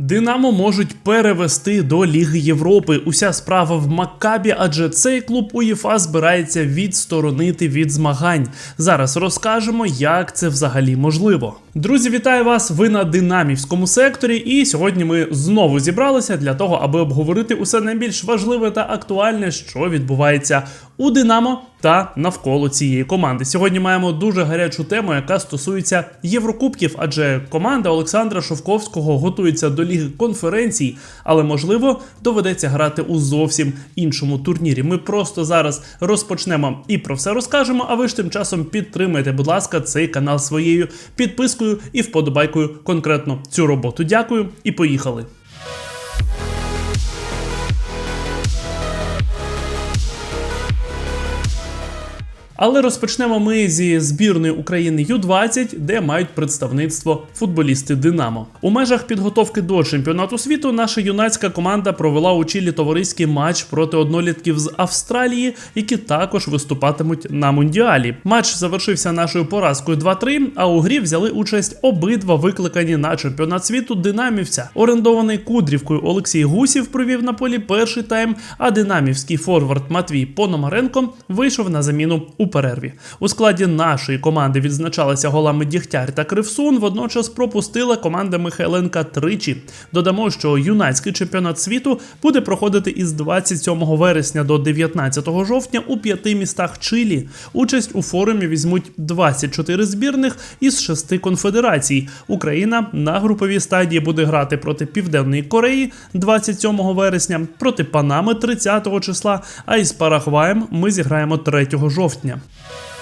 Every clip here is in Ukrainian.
Динамо можуть перевести до Ліги Європи. Уся справа в Маккабі, адже цей клуб УЄФА збирається відсторонити від змагань. Зараз розкажемо, як це взагалі можливо. Друзі, вітаю вас! Ви на динамівському секторі, і сьогодні ми знову зібралися для того, аби обговорити усе найбільш важливе та актуальне, що відбувається у Динамо та навколо цієї команди. Сьогодні маємо дуже гарячу тему, яка стосується Єврокубків, адже команда Олександра Шовковського готується до ліги конференцій, але можливо доведеться грати у зовсім іншому турнірі. Ми просто зараз розпочнемо і про все розкажемо. А ви ж тим часом підтримайте, будь ласка, цей канал своєю підпискою і вподобайкою конкретно цю роботу. Дякую і поїхали. Але розпочнемо ми зі збірної України Ю-20, де мають представництво футболісти Динамо. У межах підготовки до чемпіонату світу наша юнацька команда провела у Чилі товариський матч проти однолітків з Австралії, які також виступатимуть на мундіалі. Матч завершився нашою поразкою 2-3, А у грі взяли участь обидва викликані на чемпіонат світу динамівця. Орендований Кудрівкою Олексій Гусів провів на полі перший тайм. А динамівський форвард Матвій Пономаренко вийшов на заміну у перерві. У складі нашої команди відзначалися голами Дігтяр та Кривсун. Водночас пропустила команда Михайленка тричі. Додамо, що юнацький чемпіонат світу буде проходити із 27 вересня до 19 жовтня у п'яти містах Чилі. Участь у форумі візьмуть 24 збірних із шести конфедерацій. Україна на груповій стадії буде грати проти Південної Кореї 27 вересня, проти Панами 30 числа. А із Парагваєм ми зіграємо 3 жовтня. time.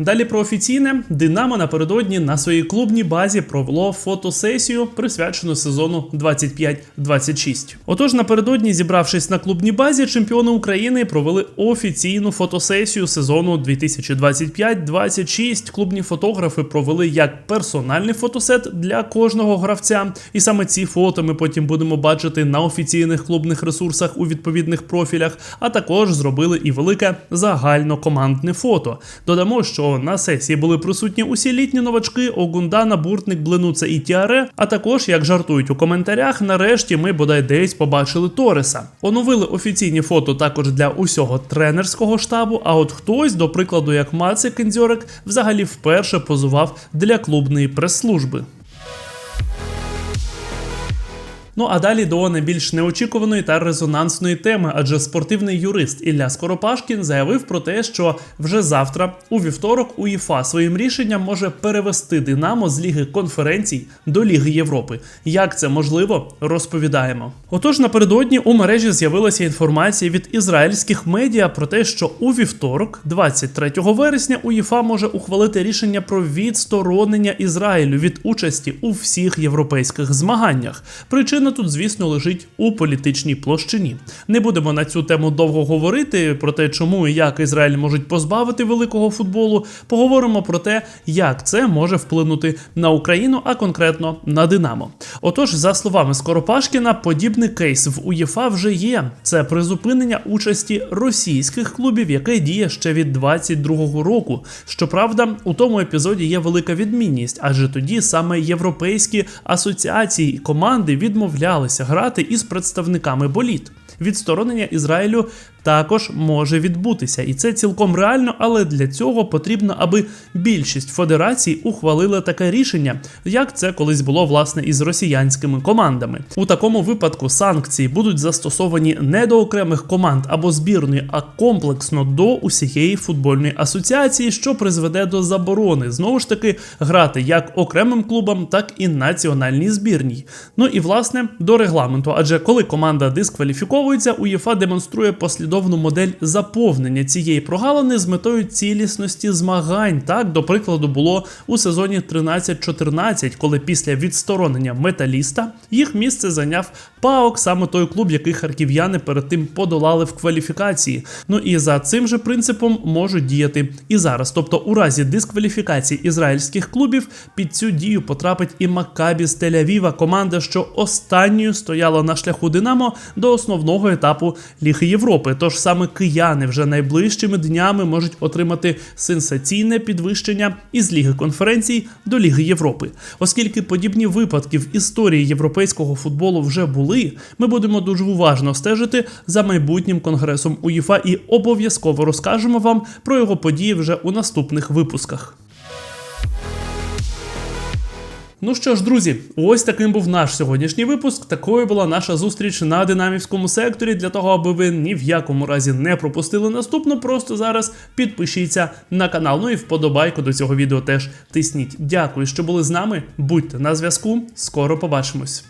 Далі про офіційне Динамо напередодні на своїй клубній базі провело фотосесію, присвячену сезону 25-26. Отож, напередодні, зібравшись на клубній базі, чемпіони України провели офіційну фотосесію сезону 2025-26. Клубні фотографи провели як персональний фотосет для кожного гравця, і саме ці фото ми потім будемо бачити на офіційних клубних ресурсах у відповідних профілях, а також зробили і велике загальнокомандне фото. Додамо, що на сесії були присутні усі літні новачки Огундана, Буртник, блинуце і Тіаре. А також, як жартують у коментарях, нарешті ми бодай десь побачили Тореса. Оновили офіційні фото також для усього тренерського штабу. А от хтось, до прикладу, як Маці Кендзьорик, взагалі вперше позував для клубної прес-служби. Ну а далі до найбільш неочікуваної та резонансної теми, адже спортивний юрист Ілля Скоропашкін заявив про те, що вже завтра, у вівторок, УЄФА своїм рішенням може перевести Динамо з Ліги конференцій до Ліги Європи. Як це можливо, розповідаємо. Отож, напередодні у мережі з'явилася інформація від ізраїльських медіа про те, що у вівторок, 23 вересня, УЄФА може ухвалити рішення про відсторонення Ізраїлю від участі у всіх європейських змаганнях. Причина тут, звісно, лежить у політичній площині. Не будемо на цю тему довго говорити про те, чому і як Ізраїль можуть позбавити великого футболу. Поговоримо про те, як це може вплинути на Україну, а конкретно на Динамо. Отож, за словами Скоропашкіна, подібний кейс в УЄФА вже є. Це призупинення участі російських клубів, яке діє ще від 22-го року. Щоправда, у тому епізоді є велика відмінність, адже тоді саме європейські асоціації і команди відмовлялися грати із представниками боліт. Відсторонення Ізраїлю також може відбутися, і це цілком реально, але для цього потрібно, аби більшість федерацій ухвалила таке рішення, як це колись було власне із росіянськими командами. У такому випадку санкції будуть застосовані не до окремих команд або збірної, а комплексно до усієї футбольної асоціації, що призведе до заборони знову ж таки грати як окремим клубам, так і національній збірній. Ну і власне до регламенту, адже коли команда дискваліфіковується, УЄФА демонструє послідовну модель заповнення цієї прогалини з метою цілісності змагань. Так, до прикладу, було у сезоні 13-14, коли після відсторонення металіста їх місце зайняв ПАОК, саме той клуб, який харків'яни перед тим подолали в кваліфікації. Ну і за цим же принципом можуть діяти і зараз. Тобто, у разі дискваліфікації ізраїльських клубів під цю дію потрапить і Маккабі з Тель-Авіва, команда, що останньою стояла на шляху Динамо до основного етапу Ліги Європи. Тож саме кияни вже найближчими днями можуть отримати сенсаційне підвищення із Ліги конференцій до Ліги Європи. Оскільки подібні випадки в історії європейського футболу вже були, ми будемо дуже уважно стежити за майбутнім конгресом УЄФА і обов'язково розкажемо вам про його події вже у наступних випусках. Ну що ж, друзі, ось таким був наш сьогоднішній випуск. Такою була наша зустріч на динамівському секторі. Для того, аби ви ні в якому разі не пропустили наступну, просто зараз підпишіться на канал. Ну і вподобайку до цього відео теж тисніть. Дякую, що були з нами. Будьте на зв'язку. Скоро побачимось.